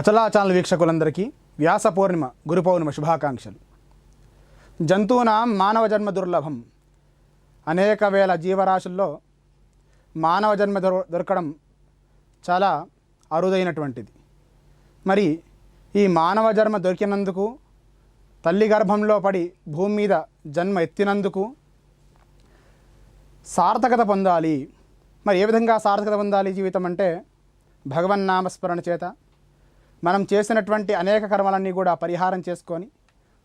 అచలా channel వీక్షకులందరికీ వ్యాస పౌర్ణిమ గురు పౌర్ణిమ శుభాకాంక్షలు. జంతువునాం మానవ జన్మ దుర్లభం. అనేక వేల జీవరాశుల్లో మానవ జన్మ దొర దొరకడం చాలా అరుదైనటువంటిది. మరి ఈ మానవ జన్మ దొరికినందుకు తల్లి గర్భంలో పడి భూమి మీద జన్మ ఎత్తినందుకు సార్థకత పొందాలి. మరి ఏ విధంగా సార్థకత పొందాలి జీవితం అంటే భగవన్నామస్మరణ చేత మనం చేసినటువంటి అనేక కర్మలన్నీ కూడా పరిహారం చేసుకొని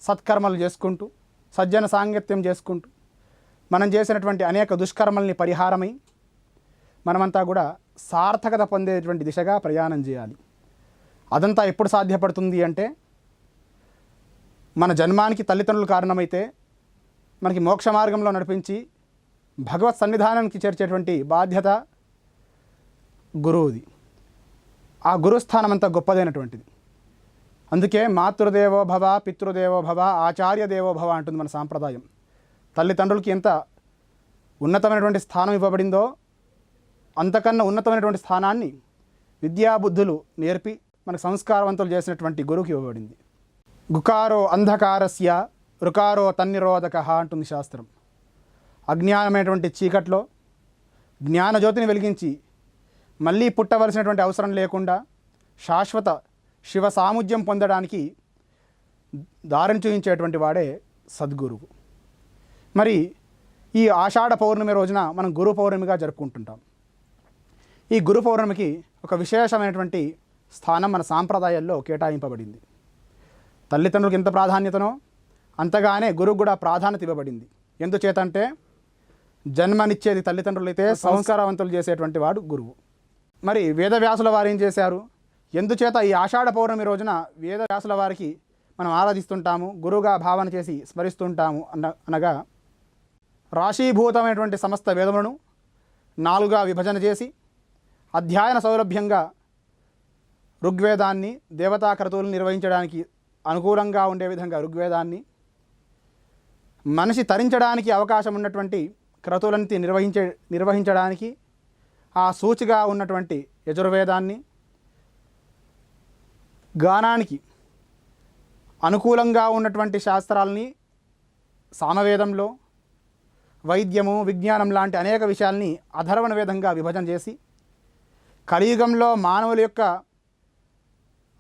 సత్కర్మలు చేసుకుంటూ సజ్జన సాంగత్యం చేసుకుంటూ మనం చేసినటువంటి అనేక దుష్కర్మల్ని పరిహారమై మనమంతా కూడా సార్థకత పొందేటువంటి దిశగా ప్రయాణం చేయాలి. అదంతా ఎప్పుడు సాధ్యపడుతుంది అంటే మన జన్మానికి తల్లిదండ్రులు కారణమైతే మనకి మోక్ష మార్గంలో నడిపించి భగవత్ సన్నిధానానికి చేర్చేటువంటి బాధ్యత గురువుది. ఆ గురుస్థానం అంత గొప్పదైనటువంటిది. అందుకే మాతృదేవో భవ పితృదేవో భవ ఆచార్య దేవో భవ అంటుంది మన సాంప్రదాయం. తల్లిదండ్రులకి ఎంత ఉన్నతమైనటువంటి స్థానం ఇవ్వబడిందో అంతకన్నా ఉన్నతమైనటువంటి స్థానాన్ని విద్యాబుద్ధులు నేర్పి మనకు సంస్కారవంతులు చేసినటువంటి గురువుకి ఇవ్వబడింది. గుకారో అంధకారస్య రుకారో తన్నిరోధక అంటుంది శాస్త్రం. అజ్ఞానమైనటువంటి చీకట్లో జ్ఞానజ్యోతిని వెలిగించి మళ్ళీ పుట్టవలసినటువంటి అవసరం లేకుండా శాశ్వత శివ సాముజ్యం పొందడానికి దారిని చూపించేటువంటి వాడే సద్గురువు. మరి ఈ ఆషాఢ పౌర్ణమి రోజున మనం గురు పౌర్ణమిగా జరుపుకుంటుంటాం. ఈ గురు పౌర్ణమికి ఒక విశేషమైనటువంటి స్థానం మన సాంప్రదాయాల్లో కేటాయింపబడింది. తల్లిదండ్రులకు ఎంత ప్రాధాన్యతనో అంతగానే గురువు కూడా ప్రాధాన్యత ఇవ్వబడింది. ఎందుచేతంటే జన్మనిచ్చేది తల్లిదండ్రులు అయితే సంస్కారవంతులు చేసేటువంటి వాడు గురువు. మరి వేదవ్యాసుల వారు ఏం చేశారు? ఎందుచేత ఈ ఆషాఢ పౌర్ణమి రోజున వేదవ్యాసుల వారికి మనం ఆరాధిస్తుంటాము గురువుగా భావన చేసి స్మరిస్తుంటాము అన్న అనగా రాశీభూతమైనటువంటి సమస్త వేదములను నాలుగుగా విభజన చేసి అధ్యయన సౌలభ్యంగా ఋగ్వేదాన్ని దేవతా క్రతువులు నిర్వహించడానికి అనుకూలంగా ఉండే విధంగా ఋగ్వేదాన్ని మనిషి తరించడానికి అవకాశం ఉన్నటువంటి క్రతువులని నిర్వహించే నిర్వహించడానికి ఆ సూచిగా ఉన్నటువంటి యజుర్వేదాన్ని గానానికి అనుకూలంగా ఉన్నటువంటి శాస్త్రాలని సామవేదంలో వైద్యము విజ్ఞానం లాంటి అనేక విషయాల్ని అధర్వణ వేదంగా విభజన చేసి కలియుగంలో మానవుల యొక్క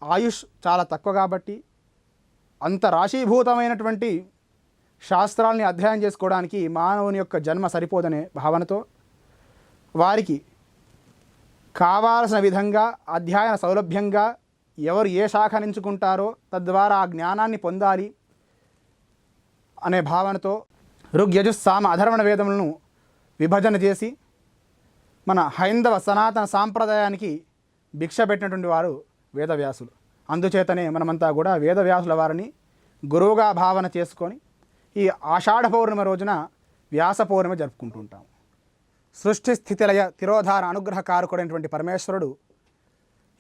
ఆయుష్ చాలా తక్కువ కాబట్టి అంత రాశీభూతమైనటువంటి శాస్త్రాల్ని అధ్యయనం చేసుకోవడానికి మానవుని యొక్క జన్మ సరిపోదనే భావనతో వారికి కావాల్సిన విధంగా అధ్యయన సౌలభ్యంగా ఎవరు ఏ శాఖ ఎంచుకుంటారో తద్వారా ఆ జ్ఞానాన్ని పొందాలి అనే భావనతో ఋగ్యజుస్సామ అధర్వణ వేదములను విభజన చేసి మన హైందవ సనాతన సాంప్రదాయానికి భిక్ష పెట్టినటువంటి వారు వేదవ్యాసులు. అందుచేతనే మనమంతా కూడా వేదవ్యాసుల వారిని గురువుగా భావన చేసుకొని ఈ ఆషాఢ పౌర్ణమి రోజున వ్యాస పౌర్ణమి జరుపుకుంటుంటాము సృష్టి స్థితిలయ తిరోధార అనుగ్రహ కారకుడైనటువంటి పరమేశ్వరుడు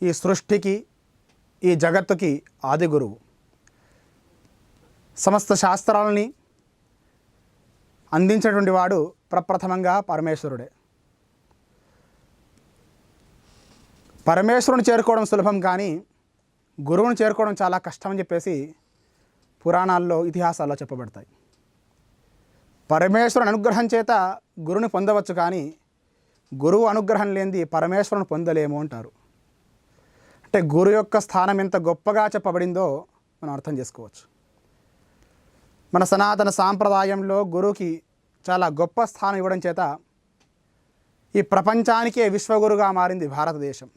ఈ సృష్టికి ఈ జగత్తుకి ఆది గురువు. సమస్త శాస్త్రాలని అందించినటువంటి వాడు ప్రప్రథమంగా పరమేశ్వరుడే. పరమేశ్వరుని చేరుకోవడం సులభం కానీ గురువుని చేరుకోవడం చాలా కష్టం అని చెప్పేసి పురాణాల్లో ఇతిహాసాల్లో చెప్పబడతాయి. పరమేశ్వరుని అనుగ్రహం చేత గురుని పొందవచ్చు కానీ గురువు అనుగ్రహం లేనిది పరమేశ్వరుని పొందలేము అంటారు. అంటే గురు యొక్క స్థానం ఎంత గొప్పగా చెప్పబడిందో మనం అర్థం చేసుకోవచ్చు. మన సనాతన సాంప్రదాయంలో గురువుకి చాలా గొప్ప స్థానం ఇవ్వడం చేత ఈ ప్రపంచానికే విశ్వగురుగా మారింది భారతదేశం.